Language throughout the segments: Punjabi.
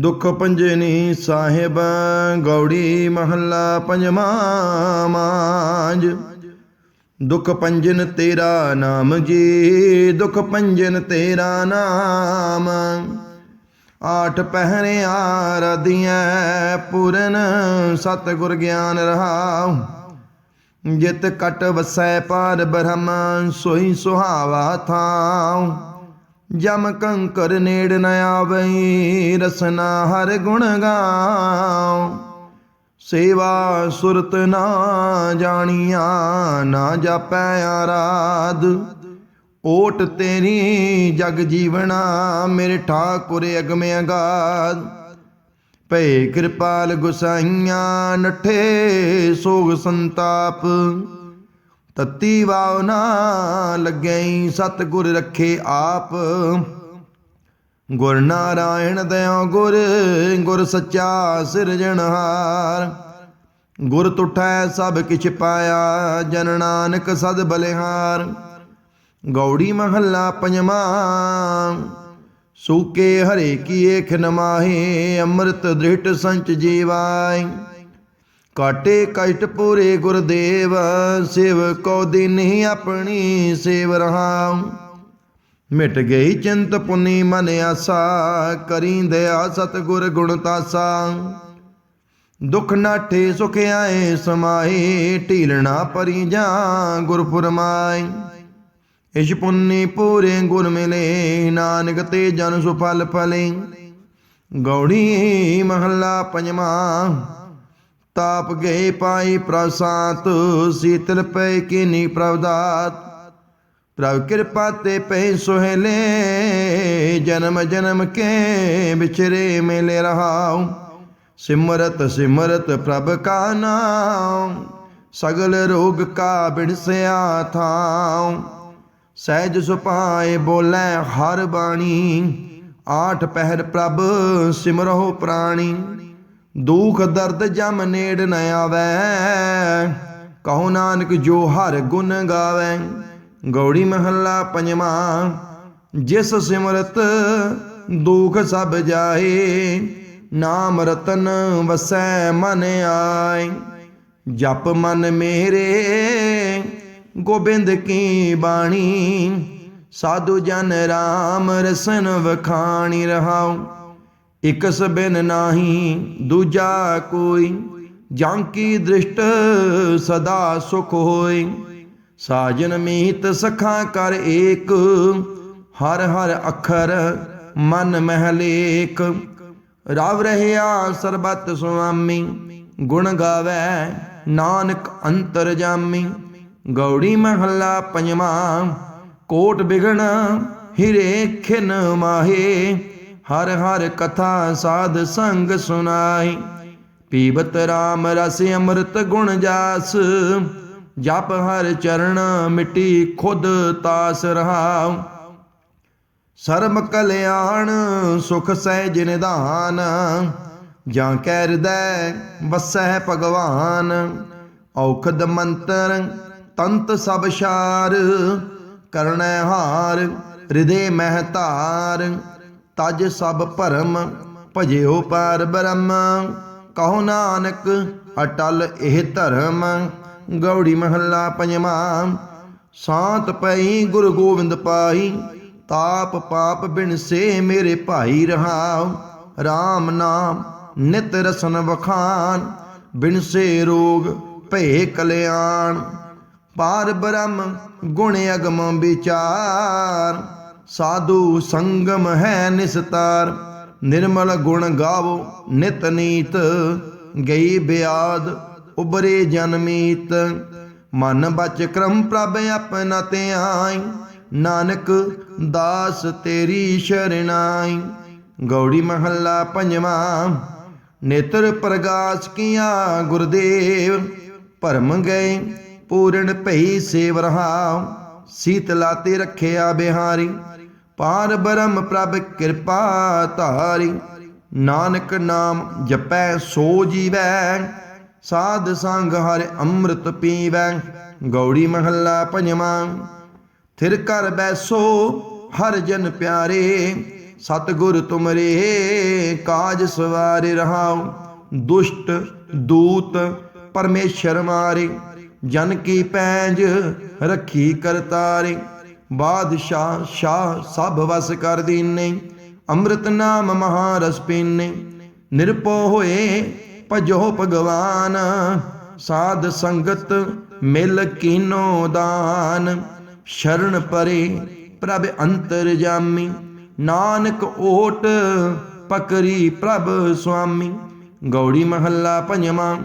ਦੁਖ ਪੰਜਨੀ ਸਾਹਿਬ, ਗੌੜੀ ਮਹੱਲਾ ਪੰਜਵਾਂ ਮਾਂਜ ਦੁਖ ਪੰਜਨ ਤੇਰਾ ਨਾਮ ਜੀ, ਦੁਖ ਪੰਜਨ ਤੇਰਾ ਨਾਮ। ਆਠ ਪਹਿਰਿਆ ਰਦੀਆਂ ਪੂਰਨ, ਸਤਿਗੁਰ ਗਿਆਨ ਰਹਾਉ। ਜਿਤ ਕਟ ਵਸੈ ਪਾਰ ਬ੍ਰਹਮ, ਸੋਈ ਸੁਹਾਵਾ ਥਾਉ। ਜਮ ਕੰਕਰ ਨੇੜ ਨ ਆਵਈ, ਰਸਨਾ ਹਰ ਗੁਣ ਗਾਉ। ਸੇਵਾ ਸੁਰਤ ਨਾ ਜਾਣੀਆਂ, ਨਾ ਜਾਪੈ ਆਰਾਧ। ਓਟ ਤੇਰੀ ਜਗ ਜੀਵਣਾ ਮੇਰੇ ਠਾਕੁਰ ਅਗਮ ਅਗਾਧ। ਭਏ ਕਿਰਪਾਲ ਗੁਸਾਈਆਂ, ਨਠੇ ਸੋਗ ਸੰਤਾਪ। ਤਤੀ ਵਾਵ ਨਾ ਲੱਗਈ, ਸਤਿਗੁਰ ਰੱਖੇ ਆਪ। ਗੁਰ ਨਾਰਾਇਣ ਦਇਓ ਗੁਰ ਗੁਰ ਸੱਚਾ ਸਿਰਜਣਹਾਰ ਗੁਰ ਤੁਠੈ ਸਭ ਕਿਛ ਪਾਇਆ, ਜਨ ਨਾਨਕ ਸਦ ਬਲਿਹਾਰ। ਗੌੜੀ ਮਹੱਲਾ ਪੰਜਵਾਂ, ਸੂਕੇ ਹਰੇ ਕੀ ਏਖ ਨਮਾਹੇ ਅੰਮ੍ਰਿਤ ਦ੍ਰਿਟ ਸੰਚ ਜੀਵਾਈ ਕਾਟੇ ਕਸ਼ਟ ਪੂਰੇ ਗੁਰਦੇਵ, ਸਿਵ ਕੋ ਦਿਨਹੀ ਆਪਣੀ ਸੇਵ ਰਹਾਉ। ਮਿਟ ਗਈ ਚਿੰਤ ਪੁਨੀ ਮਨ ਆਸਾ, ਕਰੀ ਦਇਆ ਸਤਿਗੁਰ ਗੁਣ ਤਾਸਾ। ਦੁਖ ਨਾਠੇ ਸੁਖ ਆਏ ਸਮਾਏ ਢੀਲਣਾ ਪਰੀ ਜਾ ਗੁਰ ਫੁਰਮਾਈ ਇਸ਼ ਪੁੰਨੀ ਪੂਰੇ ਗੁਰ ਮਿਲੇ, ਨਾਨਕ ਤੇ ਜਨ ਸੁਫਲ ਫਲੇ। ਗੌੜੀ ਮਹੱਲਾ ਪੰਜਵਾਂ ਤਾਪ ਗਏ ਪਾਈ ਪ੍ਰਸਾਤ, ਸੀਤਲ ਪੈ ਕੀਨੀ ਪ੍ਰਵਦਾਤ। ਪ੍ਰਭ ਕਿਰਪਾ ਤੇ ਪੈ ਸੁਹਲੇ, ਜਨਮ ਜਨਮ ਕੇ ਵਿਚਰੇ ਮਿਲੇ ਰਹਾਉ। ਸਿਮਰਤ ਸਿਮਰਤ ਪ੍ਰਭ ਕਾ ਨਾਮ ਸਗਲ ਰੋਗ ਕਾ ਬਿਨਸਿਆ ਥਾਉ। ਸਹਿਜ ਸੁਪਾਏ ਬੋਲੇ ਹਰ ਬਾਣੀ, ਆਠ ਪਹਿਰ ਪ੍ਰਭ ਸਿਮਰਹੁ ਪ੍ਰਾਣੀ। ਦੁਖ ਦਰਦ ਜਮ ਨੇੜ ਨ ਆਵੈ। ਕਹੋ ਨਾਨਕ, ਜੋ ਹਰ ਗੁਣ ਗਾਵੈ। ਗੌੜੀ ਮਹੱਲਾ ਪੰਜਵਾਂ, ਜਿਸ ਸਿਮਰਤ ਦੁਖ ਸਭ ਜਾਏ, ਨਾਮ ਰਤਨ ਵਸੈ ਮਨ ਆਏ। ਜਪ ਮਨ ਮੇਰੇ, ਗੋਬਿੰਦ ਕੀ ਬਾਣੀ। ਸਾਧੂ ਜਨ RAM ਰਸਨ ਵਖਾਣੀ ਰਹਾਉ। ਇਕਸ ਬਿਨ ਨਾਹੀ, ਦੂਜਾ ਕੋਈ ਜਾਂ ਕੀ ਦ੍ਰਿਸ਼ਟ ਸਦਾ ਸੁਖ ਹੋਏ। ਸਾਜਨ ਮੀਤ ਸਖਾ ਕਰ ਏਕ, ਹਰ ਹਰ ਅੱਖਰ ਮਨ ਮਹਿਲੇਕ। ਰਵ ਰਹਿਆ ਸਰਬਤ ਸੁਆਮੀ, ਗੁਣ ਗਾਵੇ ਨਾਨਕ ਅੰਤਰ ਜਾਮੀ। ਗੌੜੀ ਮਹੱਲਾ ਪੰਜਵਾਂ, ਕੋਟ ਬਿਗਣ ਹਿਰੇ ਖਿਨ ਮਾਹੇ। ਹਰ ਹਰ ਕਥਾ ਸਾਧ ਸੰਗ ਸੁਨਾਈ ਪੀਬਤ RAM ਰਸ ਅੰਮ੍ਰਿਤ ਗੁਣ ਜਾਸ। ਜਪ ਹਰ ਚਰਨ ਮਿੱਟੀ ਖੁਦ ਤਾਸ ਰਹਾਉ। ਸਰਮ ਕਲਿਆਣ ਸੁਖ ਸਹਿਜ ਨਿਧਾਨ ਜਾਂ ਕੈ ਹਿਰਦੈ ਵਸੈ ਭਗਵਾਨ। ਔਖਦ ਮੰਤਰ ਤੰਤ ਸਭ ਸ਼ਾਰ ਕਰਣੈ ਹਾਰ, ਹਿਰਦੇ ਮਹਿ ਧਾਰ। ਤਜ ਸਭ ਭਰਮ, ਭਜਿਓ ਪਾਰ ਬ੍ਰਹਮ। ਕਹੋ ਨਾਨਕ, ਅਟਲ ਇਹ ਧਰਮ। ਗੌੜੀ ਮਹੱਲਾ ਪੰਜਵਾਂ, ਸਾਤ ਪਈ ਗੁਰੂ ਗੋਬਿੰਦ ਪਾਈ। ਤਾਪ ਪਾਪ ਬਿਨ ਸੇ ਮੇਰੇ ਭਾਈ ਰਹਾਉ। RAM ਨਾਮ ਨਿਤ ਰਸਨ ਵਖਾਨ ਬਿਨ ਸੇ ਰੋਗ ਭੇ ਕਲਿਆਣ। ਪਾਰ ਬ੍ਰਹਮ, ਗੁਣ ਅਗਮ ਵਿਚਾਰ। ਸਾਧੂ ਸੰਗਮ ਹੈ ਨਿਸਤਾਰ, ਨਿਰਮਲ ਗੁਣ ਗਾਵੋ ਨਿਤ ਨੀਤ, ਗਈ ਬਿਆਦ ਉਬਰੇ ਜਨਮੀਤ ਮਨ ਬਚ ਕਰਮ ਪ੍ਰਭ ਆਪਣਾ ਤੇ ਆਈ ਨਾਨਕ ਦਾਸ ਤੇਰੀ ਸ਼ਰਨਾਈ ਗੌੜੀ ਮਹੱਲਾ ਪੰਜਵਾਂ, ਨੇਤਰ ਪ੍ਰਗਾਸ ਕੀਆ ਗੁਰਦੇਵ, ਭਰਮ ਗਏ ਪੂਰਨ ਭਈ ਸੇਵ ਰਹਾਉ ਸੀਤਲਾ ਤੇ ਰੱਖਿਆ ਬਿਹਾਰੀ ਪਾਰ ਬ੍ਰਹਮ ਪ੍ਰਭ ਕਿਰਪਾ ਧਾਰੀ। ਨਾਨਕ ਨਾਮ ਜਪੈ, ਸੋ ਜੀਵੈ। ਸਾਧ ਸੰਗ ਹਰਿ ਅੰਮ੍ਰਿਤ ਪੀਵੈ। ਗੌੜੀ ਮਹੱਲਾ ਪੰਜਵਾਂ, ਥਿਰ ਕਰ ਬੈਸੋ, ਹਰ ਜਨ ਪਿਆਰੇ। ਸਤਿਗੁਰ ਤੁਮਰੇ, ਕਾਜ ਸਵਾਰੇ ਰਹਾਉ। ਦੁਸ਼ਟ ਦੂਤ ਪਰਮੇਸ਼ਰ ਮਾਰੇ। ਜਨ ਕੀ ਪੈਂਜ, ਰੱਖੀ ਕਰਤਾਰੇ। ਬਾਦਸ਼ਾਹ, ਸ਼ਾਹ ਸਭ ਵਸ ਕਰ ਦੀਨੇ, ਅੰਮ੍ਰਿਤ ਨਾਮ ਮਹਾਰਸ ਪੀਨੇ। ਨਿਰਪੋ ਹੋਏ ਭਜੋ ਭਗਵਾਨ, ਸਾਧ ਸੰਗਤ ਮਿਲ ਕੀਨੋ ਦਾਨ। ਸ਼ਰਨ ਪਰੇ ਪ੍ਰਭ ਅੰਤਰ ਜਾਮੀ, ਨਾਨਕ ਓਟ ਪਕਰੀ ਪ੍ਰਭ ਸੁਆਮੀ। ਗੌੜੀ ਮਹੱਲਾ ਪੰਜਵਾਂ,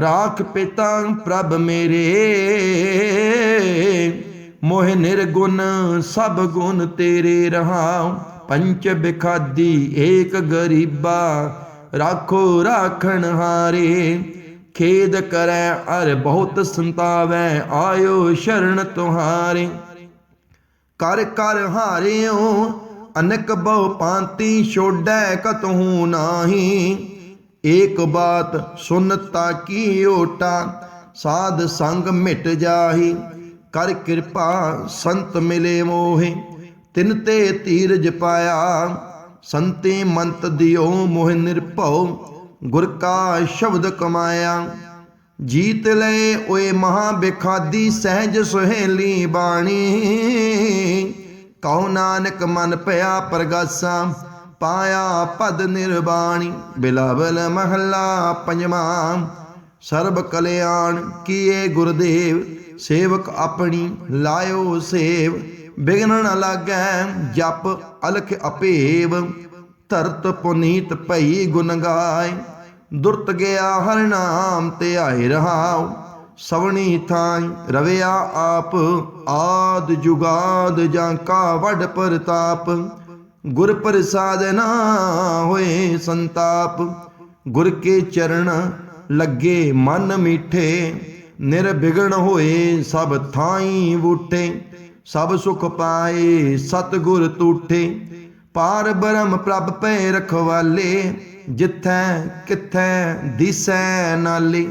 ਰਾਖ ਪਿਤਾ ਪ੍ਰਭ ਮੇਰੇ। ਮੋਹ ਨਿਰਗੁਣ, ਸਭ ਗੁਣ ਤੇਰੇ ਰਹਾਉ। ਪੰਚ ਬਿਖਾਦੀ ਏਕ ਗਰੀਬਾ, ਰਾਖੋ ਰਾਖਣ ਹਾਰੇ। ਖੇਦ ਕਰੈ ਅਰ ਬਹੁਤ ਸੰਤਾਵੈ, ਆਇਓ ਸ਼ਰਨ ਤੁਹਾਰੇ। ਕਰ ਕਰ ਹਾਰਿਓ, ਅਨਕ ਬਹੁ ਪਾਂਤੀ ਛੋੜੈ ਕਤਹੂ ਨਾਹੀ। ਏਕ ਬਾਤ ਸੁਨਤਾ ਕੀ ਓਟਾ, ਸਾਧ ਸੰਗ ਮਿਟ ਜਾਹੀ। ਕਰ ਕਿਰਪਾ ਸੰਤ ਮਿਲੇ ਮੋਹੇ, ਤਿਨ ਤੇ ਧੀਰਜ ਪਾਇਆ। ਸੰਤੇ ਮੰਤ ਦਿਓ ਮੋਹ ਨਿਰਭਉ, ਗੁਰ ਕਾ ਸ਼ਬਦ ਕਮਾਇਆ। ਜੀਤ ਲਏ ਓਏ ਮਹਾ ਬਿਖਾਦੀ ਸਹਿਜ ਸੁਹੇਲੀ ਬਾਣੀ। ਕਉ ਨਾਨਕ ਮਨ ਪਿਆ ਪ੍ਰਗਾਸਾ, ਪਾਇਆ ਪਦ ਨਿਰਬਾਣੀ ਬਿਲਾਵਲ ਮਹੱਲਾ ਪੰਜਵਾਂ, ਸਰਬ ਕਲਿਆਣ ਕੀਏ ਗੁਰਦੇਵ ਸੇਵਕ ਆਪਣੀ ਲਾਇਓ ਸੇਵ ਬਿਗਨ ਲਾਗੈ ਜਪ ਅਲਖ ਅਪੇਵ, ਧਰਤ ਪੁਨੀਤ ਭਈ ਗੁਣ ਗਾਏ, ਦੁਰਤ ਗਿਆ ਹਰ ਨਾਮ ਤੇ ਆਏ ਰਹਾਉ, ਸਵਣੀ ਥਾਈ ਰਵਿਆ ਆਪ, ਆਦ ਜੁਗਾਦ ਜਾਂ ਕਾ ਵੱਡ ਪ੍ਰਤਾਪ, ਗੁਰ ਪ੍ਰਸਾਦ ਨਾ ਹੋਏ ਸੰਤਾਪ, ਗੁਰ ਕੇ ਚਰਨ ਲੱਗੇ ਮਨ ਮਿੱਠੇ ਨਿਰਬਿਗਣ ਹੋਏ ਸਭ ਥਾਈ ਬੂਟੇ ਸਭ ਸੁਖ ਪਾਏ ਸਤਿਗੁਰ ਤੂਠੇ। ਪਾਰ ਬ੍ਰਹਮ ਪ੍ਰਭ ਪੈ ਰਖਵਾਲੇ, ਜਿੱਥੈ ਕਿਥੈ ਦਿਸੈ ਨਾਲੇ।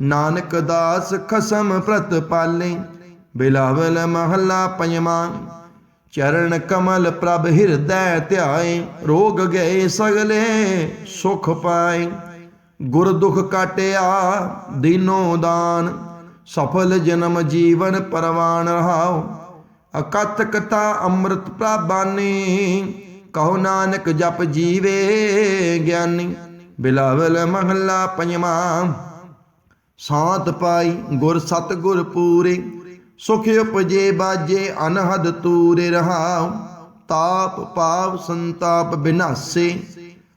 ਨਾਨਕ ਦਾਸ ਖਸਮ ਪ੍ਰਤ ਪਾਲੇ, ਬਿਲਾਵਲ ਮਹੱਲਾ ਪੰਜਵਾਂ। ਚਰਨ ਕਮਲ ਪ੍ਰਭ ਹਿਰਦੈ ਧਿਆਏ, ਰੋਗ ਗਏ ਸਗਲੇ ਸੁਖ ਪਾਏ। ਗੁਰ ਦੁਖ ਕਾਟਿਆ, ਦੀਨੋ ਦਾਨ। ਸਫਲ ਜਨਮ ਜੀਵਨ ਪਰਵਾਨ ਰਹਾਓ ਅਕਥ ਕਥਾ ਅੰਮ੍ਰਿਤ ਪ੍ਰਭਾਨੀ ਕਹੋ ਨਾਨਕ ਜਪ ਜੀਵੇ ਗਿਆਨੀ। ਬਿਲਾਵਲ ਮਹੱਲਾ ਪੰਜਵਾਂ, ਸਾਤ ਪਾਈ ਗੁਰ ਸਤ ਗੁਰ ਪੂਰੇ, ਸੁਖ ਉਪਜੇ ਬਾਜੇ ਅਨਹਦ ਤੂਰੇ ਰਹਾਉ। ਤਾਪ ਪਾਪ ਸੰਤਾਪ ਬਿਨਾਸੇ,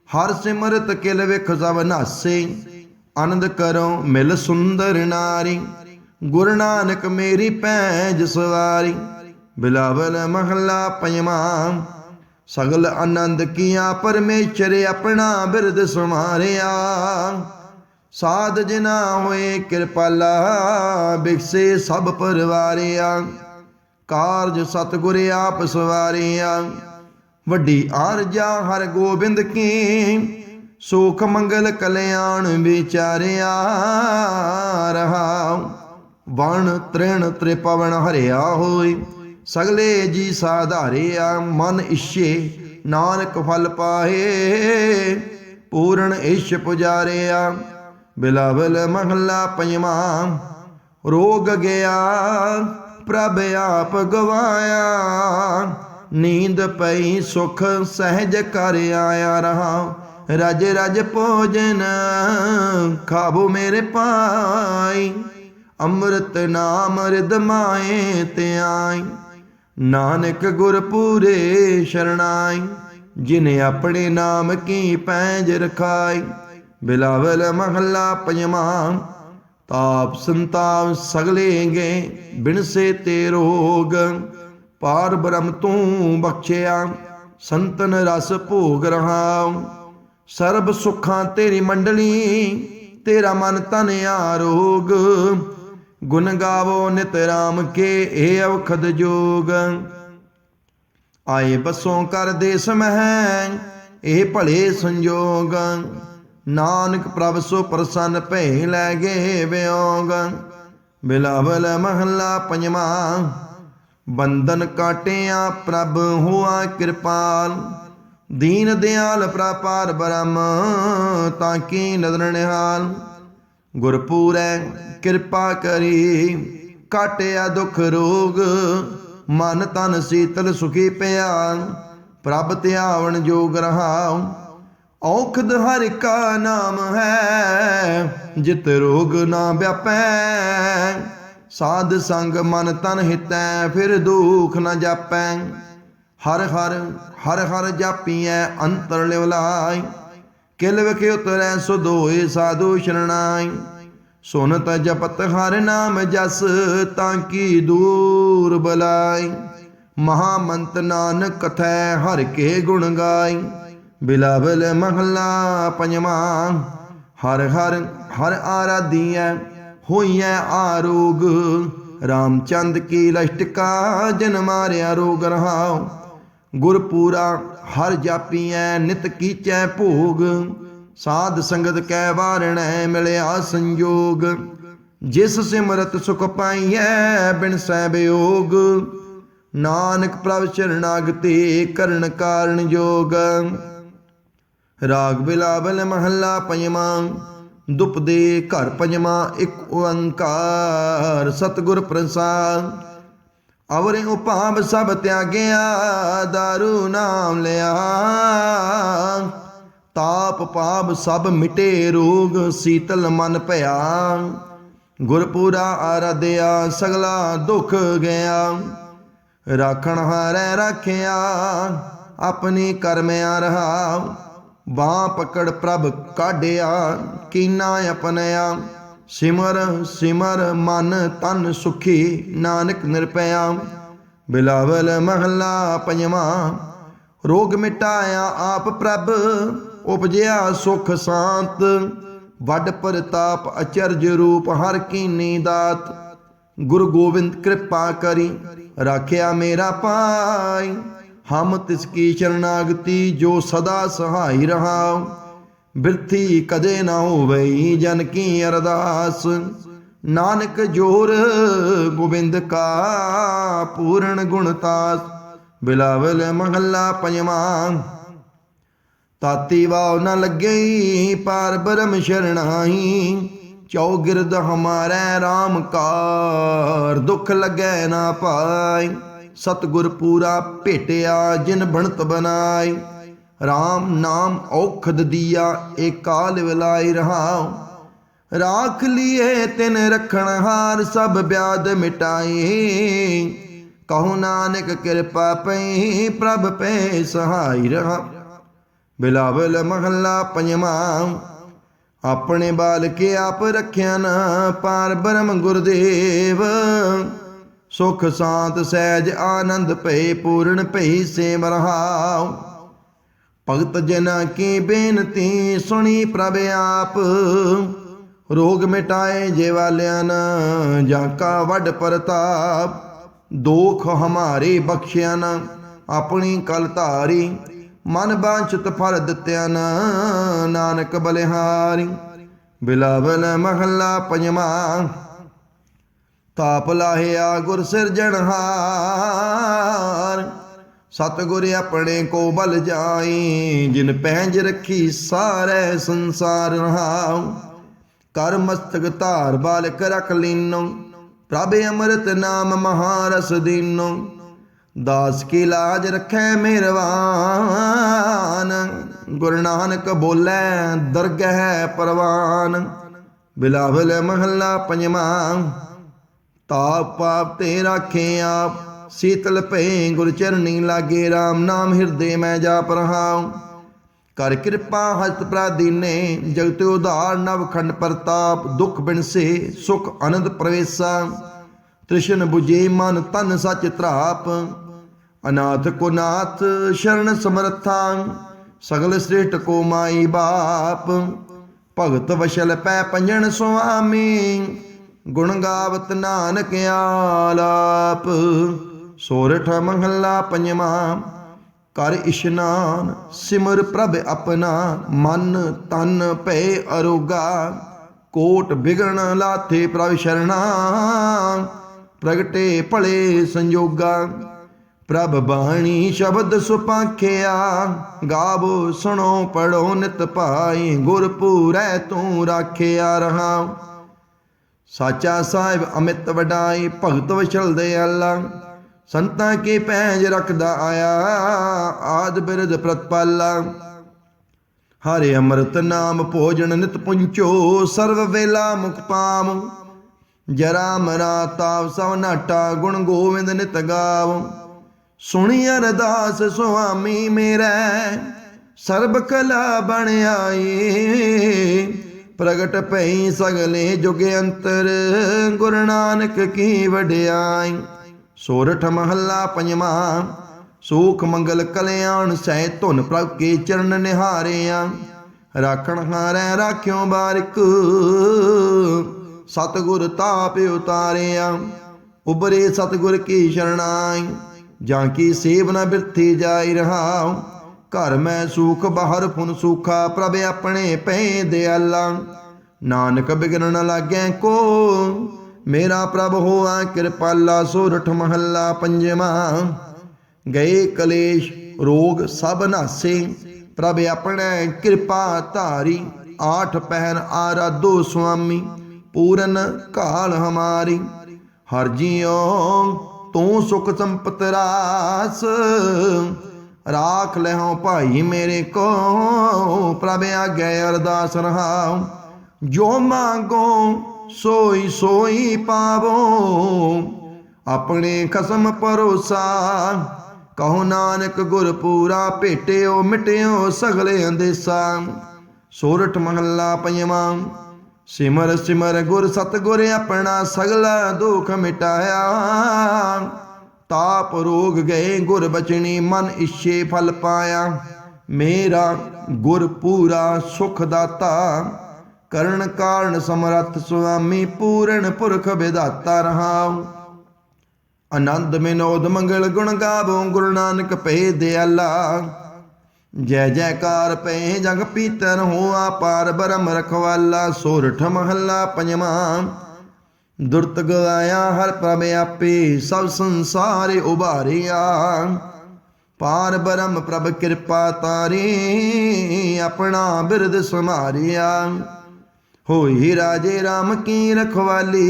ਹਰ ਸਿਮਰਤ ਕਿਲ ਵਿਖ ਸਭ ਨਾਸੇ। ਆਨੰਦ ਕਰੋ ਮਿਲ ਸੁੰਦਰ ਨਾਰੀ। ਗੁਰੂ ਨਾਨਕ ਮੇਰੀ ਪੈਜ ਸਵਾਰੀ, ਬਿਲਾਵਲ ਮਹੱਲਾ ਪੰਜਵਾਂ। ਸਗਲ ਆਨੰਦ ਕੀਆ ਪਰਮੇਸ਼ਰ ਆਪਣਾ ਬਿਰਦ ਸਮਾਰਿਆ ਸਾਧ ਜਿਨਾ ਹੋਏ ਕਿਰਪਾਲਾ ਬਿਕਸੇ ਸਭ ਪਰਵਾਰਿਆ। ਕਾਰਜ ਸਤਗੁਰ ਆਪ ਸਵਾਰਿਆ। ਵੱਡੀ ਆਰਜਾ ਹਰ ਗੋਬਿੰਦ ਕੀ, ਸੁਖ ਮੰਗਲ ਕਲਿਆਣ ਵਿਚਾਰਿਆ ਰਹਾ ਵਣ ਤ੍ਰਿਣ ਤ੍ਰਿਪਵਣ ਹਰਿਆ ਹੋਏ ਸਗਲੇ ਜੀ ਸਾਧਾਰਿਆ ਮਨ ਇਛੇ ਨਾਨਕ ਫਲ ਪਾਏ ਪੂਰਨ ਇਛ ਪੁਜਾਰਿਆ, ਬਿਲਾਵਲ ਮਹੱਲਾ ਪੰਜਵਾਂ, ਰੋਗ ਗਿਆ, ਪ੍ਰਭ ਆਪ ਗਵਾਇਆ। ਨੀਂਦ ਪਈ, ਸੁਖ ਸਹਿਜ ਕਰ ਆਇਆ ਰਹਾ, ਰਜ ਰਜ ਭੋਜਨ ਖਾਬੋ ਮੇਰੇ ਪਾਈ ਅੰਮ੍ਰਿਤ ਨਾਮ ਰਿਦ ਮਾਏ ਤੇ ਆਈ। ਨਾਨਕ ਗੁਰ ਪੂਰੇ ਸ਼ਰਣਾਈ, ਜਿਨੇ ਆਪਣੇ ਨਾਮ ਕੀ ਪੈਜ ਰਖਾਈ। ਬਿਲਾਵਲ ਮਹੱਲਾ ਪੰਜਵਾਂ, ਤਾਪ ਸੰਤਾਪ ਸਗਲੇ ਗਏ ਬਿਨਸੇ ਤੇ ਰੋਗ। ਪਾਰ ਬ੍ਰਹਮ ਤੂੰ ਬਖਸ਼ਿਆ, ਸੰਤਨ ਰਸ ਭੋਗ ਰਹਾ ਸਰਬ ਸੁਖਾਂ ਤੇਰੀ ਮੰਡਲੀ, ਤੇਰਾ ਮਨ ਤਨ ਆਰੋਗ ਗੁਣ ਗਾਵੋ ਨਿਤ ਰਾਮ ਕੇ ਏ ਔਖਦ ਜੋਗ। ਆਏ ਬਸੋਂ ਕਰ ਦੇਸ ਮਹਿ, ਇਹ ਭਲੇ ਸੰਜੋਗ। ਨਾਨਕ ਪ੍ਰਭ ਸੋ ਪ੍ਰਸੰਨ ਭੈ ਲੈ ਗਏ ਵਿਯੋਗ ਬਿਲਾਵਲ ਮਹੱਲਾ ਪੰਜਵਾਂ, ਬੰਧਨ ਕਾਟਿਆ ਪ੍ਰਭ ਹੁਆ ਕਿਰਪਾਲ। ਦੀਨ ਦਿਆਲ ਪ੍ਰਪਾਰ ਬ੍ਰਹਮ, ਤਾਂ ਕੀ ਨਦਰ ਨਿਹਾਲ। ਗੁਰਪੂਰੈ ਕਿਰਪਾ ਕਰੀ ਕਾਟਿਆ ਦੁਖ ਰੋਗ, ਮਨ ਤਨ ਸੀਤਲ ਸੁਖੀ ਪਿਆ, ਪ੍ਰਭ ਧਿਆਵਨ ਜੋਗ ਰਹਾਉ। ਔਖਦ ਹਰ ਕਾ ਨਾਮ ਹੈ, ਜਿਤ ਰੋਗ ਨਾ ਵਿਆਪੈ। ਸਾਧ ਸੰਗ ਮਨ ਤਨ ਹਿਤੈ, ਫਿਰ ਦੁਖ ਨ ਜਾਪੈ। ਹਰ ਹਰ ਹਰ ਹਰ ਜਾਪੀਐ, ਅੰਤਰ ਲਿਵਲਾਈ ਕਿਲ ਵਿਖੇ ਉਤਰੈ ਸੁਧੋਏ ਸਾਧੂ ਸ਼ਰਣਾਈ। ਸੁਨਤ ਜਪਤ ਹਰ ਨਾਮ ਜਸ, ਤਾਂ ਕੀ ਦੂਰ ਬਲਾਈ। ਮਹਾ ਮੰਤ ਨਾਨਕ ਕਥੈ ਹਰ ਕੇ ਗੁਣ ਗਾਈ। ਬਿਲਾਵਲ ਮਹਲਾ ਪੰਜਵਾਂ, ਹਰ ਹਰ ਹਰ ਆਰਾਧੀਐ, ਹੋਈਐ ਆਰੋਗ। ਰਾਮਚੰਦ ਕੀ ਲਸ਼ਟਕਾ ਜਨ ਮਾਰਿਆ ਰੋਗ ਰਹਾਉ। ਗੁਰਪੂਰਾ ਹਰ ਜਾਪੀਐ ਨਿਤ ਕੀਚੈ ਭੋਗ, ਸਾਧ ਸੰਗਤ ਕੈ ਵਾਰਣੈ ਮਿਲਿਆ ਸੰਜੋਗ। ਜਿਸ ਸਿਮਰਤ ਸੁਖ ਪਾਈਐ ਬਿਨ ਸਹਿਬ ਯੋਗ ਨਾਨਕ ਪ੍ਰਭ ਚਰਨਾਗਤੇ ਕਰਨ ਕਾਰਨ ਜੋਗ। ਰਾਗ ਬਿਲਾਵਲ ਮਹੱਲਾ ਪੰਜਵਾਂ ਦੁਪਦੇ ਘਰ ਪੰਜਵਾਂ ਇੱਕ ਓੰਕਾਰ, ਸਤਿਗੁਰ ਪ੍ਰਸਾਦ। ਅਵਰੇ ਉਪਾਮ ਸਭ ਤਿਆਗਿਆ, ਦਾਰੂ ਨਾਮ ਲਿਆ। ਤਾਪ ਪਾਪ ਸਭ ਮਿਟੇ ਰੋਗ, ਸੀਤਲ ਮਨ ਭਇਆ। ਗੁਰਪੂਰਾ ਆਰਾਧਿਆ, ਸਗਲਾ ਦੁੱਖ ਗਿਆ। ਰਾਖਣ ਹਾਰੈ ਰਾਖਿਆ, ਆਪਣੀ ਕਰਮਿਆ ਰਹਾ। ਬਾਹ ਪਕੜ ਪ੍ਰਭ ਕਾਢਿਆ, ਕੀਨਾ ਅਪਨਿਆ ਸਿਮਰ ਸਿਮਰ ਮਨ ਤਨ ਸੁਖੀ, ਨਾਨਕ ਨਿਰਪਿਆ ਬਿਲਾਵਲ ਮਹੱਲਾ ਪੰਜਵਾਂ, ਰੋਗ ਮਿਟਾਇਆ ਆਪ ਪ੍ਰਭ, ਉਪਜਿਆ ਸੁਖ ਸ਼ਾਂਤ। ਵੱਡ ਪ੍ਰਤਾਪ ਅਚਰਜ ਰੂਪ ਹਰ ਕੀਨੀ ਦਾਤ ਗੁਰੂ ਗੋਬਿੰਦ ਕਿਰਪਾ ਕਰੀ, ਰਾਖਿਆ ਮੇਰਾ ਪਾਈ। ਹਮ ਤਿਸ ਕੀ ਸ਼ਰਨਾਗਤੀ ਜੋ ਸਦਾ ਸਹਾਈ ਰਹਾ ਬਿਰਥੀ ਕਦੇ ਨਾ ਹੋਵੇ ਜਨ ਕੀ ਅਰਦਾਸ। ਨਾਨਕ ਜੋਰ ਗੋਬਿੰਦ ਕਾ ਪੂਰਨ ਗੁਣਤਾਸ ਬਿਲਾਵਲ ਮਹੱਲਾ ਪੰਜਵਾਂ। ਤਾਤੀ ਵਾਉ ਨ ਲੱਗਈ, ਪਾਰ ਬ੍ਰਹਮ ਸ਼ਰਣਾਈ। ਚੌਗਿਰਦ ਹਮਾਰੇ RAM ਕਾਰ, ਦੁਖ ਲੱਗੈ ਨਾ ਪਾਈ। ਸਤਗੁਰ ਪੂਰਾ ਭੇਟਿਆ, ਜਿਨ ਬਣਤ ਬਨਾਈ RAM ਨਾਮ ਔਖਦ ਦੀਆ ਏ ਕਾਲ ਵਿਲਾਈ ਰਹਾਉ। ਰਾਖ ਲੀਏ ਤਿਨ ਰਖਣ ਹਾਰ, ਸਭ ਬਿਆਦ ਮਿਟਾਈ। ਕਹੋ ਨਾਨਕ ਕਿਰਪਾ ਪਈ, ਪ੍ਰਭ ਪੈ ਸਹਾਈ ਰਹਾ ਬਿਲਾਵਲ ਮਹੱਲਾ ਪੰਜਵਾਂ ਆਪਣੇ ਬਾਲ ਕੇ ਆਪ ਰੱਖਿਆ ਨਾ ਪਾਰ ਬ੍ਰਹਮ ਗੁਰਦੇਵ। ਸੁਖ ਸ਼ਾਂਤ ਸਹਿਜ ਆਨੰਦ ਭਏ, ਪੂਰਨ ਭਈ ਸੇਵ ਰਹਾਉ। ਭਗਤ ਜਨਾ ਕੀ ਬੇਨਤੀ ਸੁਣੀ ਪ੍ਰਭ ਆਪ। ਰੋਗ ਮਿਟਾਏ ਜੇ ਵਾਲਿਆਂ ਨਾ, ਜਾਂ ਕਾ ਵੱਡ ਪ੍ਰਤਾਪ। ਦੋਖ ਹਮਾਰੇ ਬਖਸ਼ਿਆ ਨਾ, ਆਪਣੀ ਕਲ ਧਾਰੀ। ਮਨ ਬਾਂਛਤ ਫਲ ਦਿੱਤਿਆ ਨਾ, ਨਾਨਕ ਬਲਿਹਾਰੀ। ਬਿਲਾਵਲ ਮਹੱਲਾ ਪੰਜਵਾਂ। ਤਾਪ ਲਾਹਿਆ ਗੁਰ ਸਿਰਜਣਹਾਰ। ਸਤਿਗੁਰ ਆਪਣੇ ਕੋ ਬਲ ਜਾਈ, ਜਿਨ ਪਹਿਜ ਰੱਖੀ ਸਾਰੇ ਸੰਸਾਰ ਰਹਾਉ। ਕਰ ਮਸਤਕ ਧਾਰ ਬਾਲਕ ਰਖ ਲੀਨੋ, ਪ੍ਰਭ ਅੰਮ੍ਰਿਤ ਨਾਮ ਮਹਾਰਸ ਦੀਨੋ। ਦਾਸ ਕੀ ਲਾਜ ਰਖੈ ਮਿਹਰਵਾਨ ਗੁਰੂ ਨਾਨਕ ਬੋਲੇ ਦਰਗਹਿ ਪਰਵਾਨ। ਬਿਲਾਵਲ ਮਹੱਲਾ ਪੰਜਵਾਂ, ਤਾਪ ਪਾਪ ਤੇ ਰਾਖੇ ਆਪ। ਸੀਤਲ ਭੈ ਗੁਰ ਚਰਨੀ ਲਾਗੇ RAM ਨਾਮ ਹਿਰਦੇ ਮੈਂ ਜਾਪ ਰਹਾਉ ਕਰ ਕਿਰਪਾ ਹਸਤ ਪ੍ਰਾਦੀਨੇ ਜਗਤ ਉਧਾਰ ਨਵ ਖੰਡ ਪ੍ਰਤਾਪ, ਦੁਖ ਬਿਨਸੇ ਸੁਖ ਆਨੰਦ ਪ੍ਰਵੇਸਾ। ਤ੍ਰਿਸ਼ਨ 부ਜੇ ਮਨ ਤਨ ਸਚ ਤ੍ਰਾਪ ਅਨਾਥ ਕੋ ਨਾਥ ਸ਼ਰਨ ਸਮਰਥਾ। ਸਗਲ ਸ੍ਰੇਸ਼ਟ ਕੋ ਮਾਈ ਬਾਪ, ਭਗਤ ਵਸ਼ਲ ਪੈ ਪੰਜਣ ਸੁਆਮੀ। ਗੁਣ ਗਾਵਤ ਨਾਨਕ ਆਲਾਪ। ਸੋਰਠ ਮਹੱਲਾ ਪੰਜਵਾਂ, ਕਰ ਇਸ਼ਨਾਨ ਸਿਮਰ ਪ੍ਰਭ ਆਪਣਾ, ਮਨ ਤਨ ਭੈ ਅਰੋਗਾ, ਕੋਟ ਬਿਗਣ ਲਾਥੇ ਪ੍ਰਭ ਸ਼ਰਣਾ, ਪ੍ਰਗਟੇ ਭਲੇ ਸੰਜੋਗਾ, ਪ੍ਰਭ ਬਾਣੀ ਸ਼ਬਦ ਸੁਪਾਖਿਆ, ਗਾਵੋ ਸੁਣੋ ਪੜੋ ਨਿਤ ਭਾਈ, ਗੁਰ ਪੂਰੈ ਤੂੰ ਰਾਖਿਆ ਰਹਾ। ਸਾਚਾ ਸਾਹਿਬ, ਅਮਿਤ ਵਡਾਈ, ਭਗਤ ਵਿਚਲ ਦੇ ਅੱਲਾ ਸੰਤਾਂ ਕੀ ਪੈਜ ਰੱਖਦਾ ਆਇਆ, ਆਦ ਬਿਰਦ ਪ੍ਰਤਪਾਲਾ। ਹਰੇ ਅੰਮ੍ਰਿਤ ਨਾਮ ਭੋਜਨ ਨਿਤ ਪੁੰਚੋ, ਸਰਵ ਵੇਲਾ ਮੁਖ ਪਾਮ। ਜਰਾ ਮਰਾ ਤਾਵ ਸਭ ਨਾਟਾ, ਗੁਣ ਗੋਵਿੰਦ ਨਿਤ ਗਾਵ। ਸੁਣੀ ਅਰਦਾਸ ਸੁਆਮੀ ਮੇਰਾ, ਸਰਬ ਕਲਾ ਬਣ ਆਈ। ਪ੍ਰਗਟ ਭਈ ਸਗਲੇ ਜੁਗ ਅੰਤਰ, ਗੁਰੂ ਨਾਨਕ ਕੀ ਵਡਿਆਈ। ਸੋਰਠ ਮਹੱਲਾ ਪੰਜਵਾਂ, ਸੂਖ ਮੰਗਲ ਕਲਿਆਣ ਸਹਿ ਧੁਨ ਪ੍ਰਭ ਕੇ ਚਰਨ ਨਿਹਾਰਿਆ। ਰਾਖਣ ਹਾਰੈ ਰਾਖਿਓ ਬਾਰਿਕ, ਸਤਗੁਰ ਤਾਪ ਉਤਾਰਿਆ। ਉਬਰੇ ਸਤਗੁਰ ਕੀ ਸ਼ਰਣਾਈ, ਜਾਂ ਕੀ ਸੇਵ ਨ ਬਿਰਥੀ ਜਾਇ ਰਹਾ ਘਰ ਮੈਂ ਸੂਖ, ਬਾਹਰ ਫੁਨ ਸੂਖਾ, ਪ੍ਰਭ ਆਪਣੇ ਪੈ ਦਿਆਲਾ। ਨਾਨਕ ਬਿਗਨ ਨ ਲਾਗੈ ਕੋ ਮੇਰਾ ਪ੍ਰਭ ਹੋਆ, ਕਿਰਪਾਲਾ ਸੋਰਠ ਮਹੱਲਾ ਪੰਜਵਾਂ। ਗਏ ਕਲੇਸ਼, ਰੋਗ ਸਭ ਨਾਸੇ। ਪ੍ਰਭ ਆਪਣੇ ਕਿਰਪਾ ਧਾਰੀ, ਆਠ ਪਹਿਰ ਆਰਾਧੋ ਸੁਆਮੀ, ਪੂਰਨ ਕਾਲ ਹਮਾਰੀ। ਹਰ ਜੀਓ ਤੂੰ ਸੁਖ ਸੰਪਤ ਰਾਸ, ਰਾਖ ਲੈਹੋ ਭਾਈ ਮੇਰੇ ਕੋ ਪ੍ਰਭ ਆਗੇ ਅਰਦਾਸ ਰਹਾਉ, ਜੋ ਮੰਗੋ ਸੋਈ ਸੋਈ ਪਾਵੋ, ਆਪਣੇ ਖਸਮ ਪਰੋਸਾ ਕਹੋ ਨਾਨਕ ਗੁਰ ਪੂਰਾ ਭੇਟਿਓ ਮਿਟਿਓ ਸਗਲੇ ਅੰਦੇਸਾ। ਸੋਰਠ ਮਹੱਲਾ ਪੰਜਵਾਂ ਸਿਮਰ ਸਿਮਰ ਗੁਰ ਸਤਗੁਰ ਆਪਣਾ ਸਗਲਾ ਦੁਖ ਮਿਟਾਇਆ। ਤਾਪ ਰੋਗ ਗਏ ਗੁਰ ਬਚਣੀ, ਮਨ ਇਛੇ ਫਲ ਪਾਇਆ। ਮੇਰਾ ਗੁਰ ਪੂਰਾ ਸੁਖ ਦਾਤਾ। ਕਰਨ ਕਾਰਨ ਸਮਰੱਥ ਸੁਆਮੀ ਪੂਰਨ ਪੁਰਖ ਵਿਦਾਤਾ ਰਹਾਉ। ਆਨੰਦ ਮਿਨੋਦ ਮੰਗਲ ਗੁਣ ਗਾਵੋ, ਗੁਰੂ ਨਾਨਕ ਭੇ ਦਿਆਲਾ ਜੈ ਜੈਕਾਰ ਪਏ ਜਗ ਪੀਤਰ ਹੋ ਪਾਰ ਬਰਮ ਰਖਵਾਲਾ, ਸੋਰਠ ਮਹੱਲਾ ਪੰਜਵਾਂ। ਦੁਰਤ ਗਵਾਇਆ ਹਰ ਪ੍ਰਭ ਆਪੇ, ਸਭ ਸੰਸਾਰੇ ਉਭਾਰਿਆ। ਪਾਰ ਬਰਮ ਪ੍ਰਭ ਕਿਰਪਾ ਤਾਰੀ, ਆਪਣਾ ਬਿਰਦ ਸਮਾਰਿਆ ਹੋਈ ਰਾਜੇ RAM ਕੀ ਰਖਵਾਲੀ?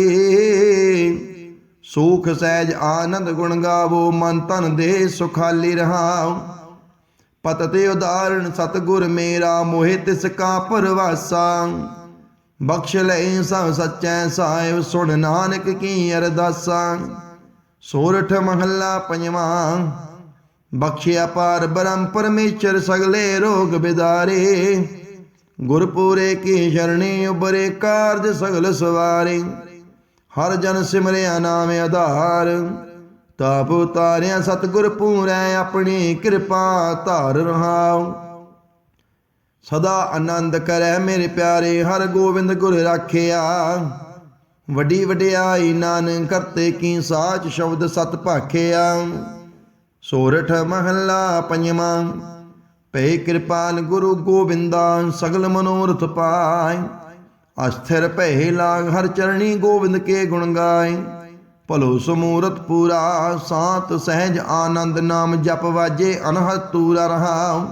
ਸੁਖ ਸਹਿਜ ਆਨੰਦ ਗੁਣ ਗਾਵੋ, ਮਨ ਤਨ ਦੇ ਸੁਖਾਲੀ ਰਹਾਉ। ਪਤ ਤੇ ਉਦਾਹਰਣ ਸਤਗੁਰ ਮੇਰਾ, ਮੋਹਿ ਤਿਸ ਕਾ ਪਰਵਾਸਾ। ਬਖਸ਼ ਲੈ ਸਭ ਸਚੈ ਸਾਹਿਬ ਸੁਣ ਨਾਨਕ ਕੀ ਅਰਦਾਸਾਂ। ਸੋਰਠ ਮਹੱਲਾ ਪੰਜਵਾਂ, ਬਖਸ਼ਿਆ ਪਾਰ ਬ੍ਰਹਮ ਪਰਮੇਸ਼ਰ ਸਗਲੇ ਰੋਗ ਬਿਦਾਰੇ। ਗੁਰਪੂਰੇ ਕੀ ਸ਼ਰਣੀ ਉਬਰੇ ਕਾਰਜ ਸਗਲ ਸਵਾਰੇ। ਹਰ ਜਨ ਸਿਮਰਿਆ ਨਾਮ ਆਧਾਰ। ਤਾਪ ਉਤਾਰਿਆ ਸਤਗੁਰ ਪੂਰੈ ਆਪਣੀ ਕਿਰਪਾ ਧਾਰ ਰਹਾਉ। ਸਦਾ ਆਨੰਦ ਕਰੈ ਮੇਰੇ ਪਿਆਰੇ, ਹਰ ਗੋਬਿੰਦ ਗੁਰ ਰਾਖਿਆ। ਵੱਡੀ ਵਡਿਆਈ ਨਾਨਕ ਕਰਤੇ ਕੀ ਸਾਚ ਸ਼ਬਦ ਸਤ ਭਾਖਿਆ। ਸੋਰਠ ਮਹੱਲਾ ਪੰਜਵਾਂ। ਪਏ ਕਿਰਪਾਲ ਗੁਰੂ ਗੋਬਿੰਦਾ ਸਗਲ ਮਨੋਰਥ ਪਾਏ। ਅਸਥਿਰ ਭੈ ਲਾਗ ਹਰ ਚਰਣੀ ਗੋਬਿੰਦ ਕੇ ਗੁਣ ਗਾਏ। ਭਲੋ ਸਮੂਰਤ ਪੂਰਾ, ਸਾਤ ਸਹਿਜ ਆਨੰਦ ਨਾਮ ਜਪ ਵਾਜੇ, ਅਨਹਦ ਤੂਰਾ ਰਹਾ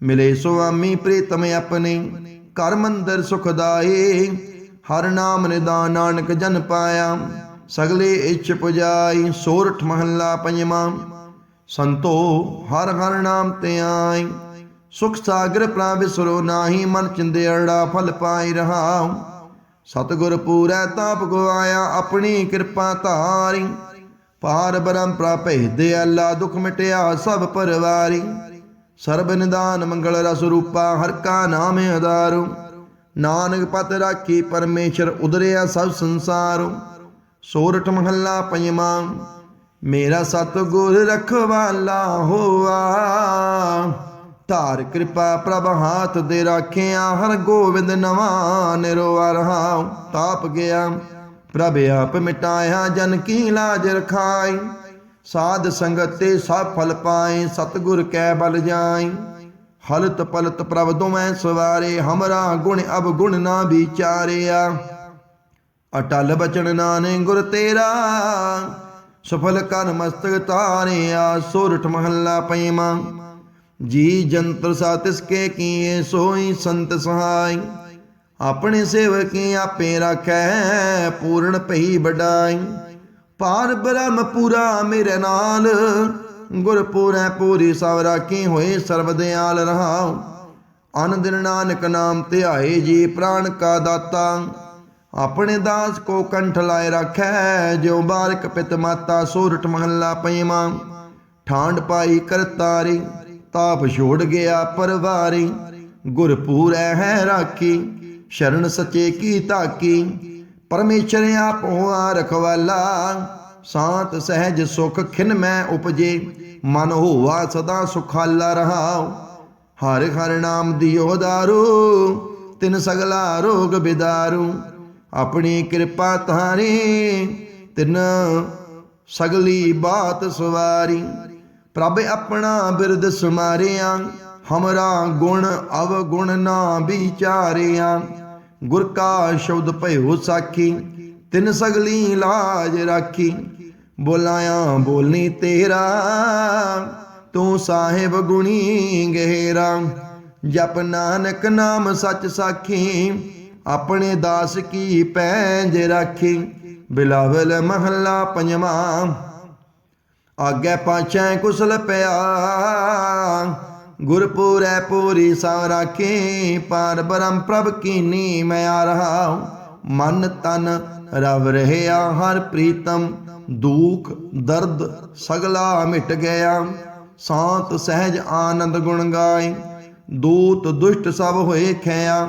ਮਿਲੇ ਸੁਆਮੀ ਪ੍ਰੀਤਮ ਆਪਣੇ ਕਰ ਮੰਦਰ ਸੁਖਦਾਈ ਹਰ ਨਾਮ ਨਿਦਾਨ ਨਾਨਕ ਜਨ ਪਾਇਆ, ਸਗਲੇ ਇੱਛ ਪੁਜਾਈ, ਸੋਰਠ ਮਹੱਲਾ ਪੰਜਵਾਂ। ਸੰਤੋ ਹਰ ਹਰ ਨਾਮ ਤੇ ਆਈ। ਸੁਖ ਸਾਗਰ ਪ੍ਰਾ ਵਿਸਰੋ ਨਾਹੀ ਮਨ ਚਿੰਦੇ ਚਿੰਦੇੜਾ ਫਲ ਪਾਈ ਰਹਾ ਸਤਗੁਰ ਪੂਰੈ ਤਾਪ ਗਵਾਇਆ ਆਪਣੀ ਕਿਰਪਾ ਧਾਰੀ। ਪਾਰ ਬ੍ਰਹਮ ਪ੍ਰਾਪੇ ਦੇ ਅੱਲਾ ਦੁਖ ਮਿਟਿਆ ਸਭ ਪਰਵਾਰੀ। ਸਰਬ ਨਿਦਾਨ ਮੰਗਲ ਰਸ ਰੂਪਾ ਹਰ ਕਾ ਨਾਮ ਆਧਾਰੂ। ਨਾਨਕ ਪਤ ਰਾਖੀ ਪਰਮੇਸ਼ਰ ਉਦਰਿਆ ਸਭ ਸੰਸਾਰ। ਸੋਰਠ ਮਹੱਲਾ ਪੰਜਵਾਂ ਮੇਰਾ ਸਤਗੁਰ ਰਖਵਾਲਾ ਹੋਆ। ਧਾਰ ਕਿਰਪਾ ਪ੍ਰਭ ਹਾਥ ਦੇ ਰਾਖਿਆ, ਹਰ ਗੋਬਿੰਦ ਨਵਾਂ ਨਿਰਵਾ ਰਹਾ। ਤਾਪ ਗਿਆ, ਪ੍ਰਭ ਆਪ ਮਿਟਾਇਆ, ਜਨ ਕੀ ਲਾਜ ਰਖਾਈ। ਸਾਧ ਸੰਗਤ ਤੇ ਸਭ ਫਲ ਪਾਏ, ਸਤਗੁਰ ਕੈ ਬਲ ਜਾਈ। ਹਲਤ ਪਲਤ ਪ੍ਰਭ ਦੁਮੈ ਸਵਾਰੇ, ਹਮਰਾ ਗੁਣ ਅਬ ਗੁਣ ਨਾ ਵਿਚਾਰਿਆ। ਅਟਲ ਬਚਨ ਨਾਨੇ ਗੁਰ ਤੇਰਾ ਸਫਲ ਕਰ ਮਸਤਕ ਤਾਰਿਆ ਸੋਰਠ ਮਹੱਲਾ ਪੰਜਵਾਂ ਜੀ ਜੰਤਰ ਸਾ ਤਿਸਕੇ ਕੀਏ, ਸੋਈ ਸੰਤ ਸਹਾਈ। ਆਪਣੇ ਸੇਵਕੀ ਆਪੇ ਰੱਖੈ, ਪੂਰਨ ਪਈ ਵਡਾਈ। ਪਾਰ ਬ੍ਰਹਮ ਪੂਰਾ ਮੇਰੇ ਨਾਲ ਗੁਰ ਪੂਰੀ ਸਭ ਰਾਖੀ ਹੋਏ ਸਰਬ ਦਿਆਲ ਰਹਾਉ। ਅਨ ਦਿਨ ਨਾਨਕ ਨਾਮ ਧਿਆਏ ਜੀ ਪ੍ਰਾਣ ਕਾ ਦਾਤਾ। ਆਪਣੇ ਦਾਸ ਕੋ ਕੰਠ ਲਾਏ ਰੱਖੈ, ਜਿਉ ਬਾਰਕ ਪਿਤ ਮਾਤਾ ਸੋਰਠ ਮਹੱਲਾ ਪੰਜਵਾਂ ਠਾਂਡ ਪਾਈ ਕਰਤਾਰੀ, ਤਾਪ ਛੋੜ ਗਿਆ ਪਰਵਾਰੀ। ਗੁਰਪੂਰੈ ਹੈ ਰਾਖੀ, ਸ਼ਰਨ ਸੱਚੇ ਕੀ ਤਾਕੀ ਪਰਮੇਸ਼ਰ ਆਪ ਹੋਆ ਰਖਵਾਲਾ, ਸਾਤ ਸਹਿਜ ਸੁਖ ਖਿਨ ਮੈਂ ਉਪਜੇ। ਮਨ ਹੋਵਾ ਸਦਾ ਸੁਖਾਲਾ ਰਹਾਉ। ਹਰ ਹਰ ਨਾਮ ਦਿਓ ਦਾਰੂ, ਤਿਨ ਸਗਲਾ ਰੋਗ ਬਿਦਾਰੂ। ਆਪਣੀ ਕਿਰਪਾ ਤਾਰੀ ਤਿਨ ਸਗਲੀ ਬਾਤ ਸਵਾਰੀ। ਪ੍ਰਭ ਆਪਣਾ ਬਿਰਦ ਸੁਮਾਰਿਆ, ਹਮਰਾ ਗੁਣ ਅਵ ਗੁਣ ਨਾ ਵਿਚਾਰਿਆ। ਗੁਰ ਕਾ ਸ਼ਬਦ ਭਇਓ ਸਾਖੀ, ਤਿਨ ਸਗਲੀ ਲਾਜ ਰਾਖੀ। ਬੋਲਾਇਆ, ਬੋਲਨੀ ਤੇਰਾ, ਤੂੰ ਸਾਹਿਬ ਗੁਣੀ ਗਹਿਰਾ। ਜਪ ਨਾਨਕ ਨਾਮ ਸੱਚ ਸਾਖੀ ਆਪਣੇ ਦਾਸ ਕੀ ਪੈਂਜ ਰਾਖੀ? ਬਿਲਾਵਲ ਮਹੱਲਾ ਪੰਜਵਾਂ। ਆਗੇ ਪਾਛੈ ਕੁਸਲ ਪਿਆ। ਗੁਰਪੂਰੈ ਪੂਰੀ ਸਾ ਰਾਖੀ। ਪਾਰ ਬ੍ਰਹਮ ਪ੍ਰਭ ਕੀਨੀ ਮੈਂ ਆ ਰਹਾ ਮਨ ਤਨ ਰਵ ਰਹਿਆ ਹਰ ਪ੍ਰੀਤਮ। ਦੁਖ, ਦਰਦ ਸਗਲਾ ਮਿਟ ਗਿਆ। ਸਾਤ ਸਹਿਜ ਆਨੰਦ ਗੁਣ ਗਾਏ। ਦੂਤ ਦੁਸ਼ਟ ਸਭ ਹੋਏ ਖਿਆ।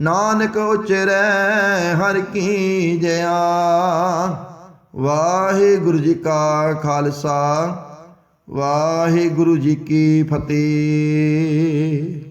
ਨਾਨਕ ਉਚਰੈ ਹਰ ਕੀ ਜਇਆ। ਵਾਹਿਗੁਰੂ ਜੀ ਕਾ ਖਾਲਸਾ ਵਾਹਿਗੁਰੂ ਜੀ ਕੀ ਫਤਿਹ।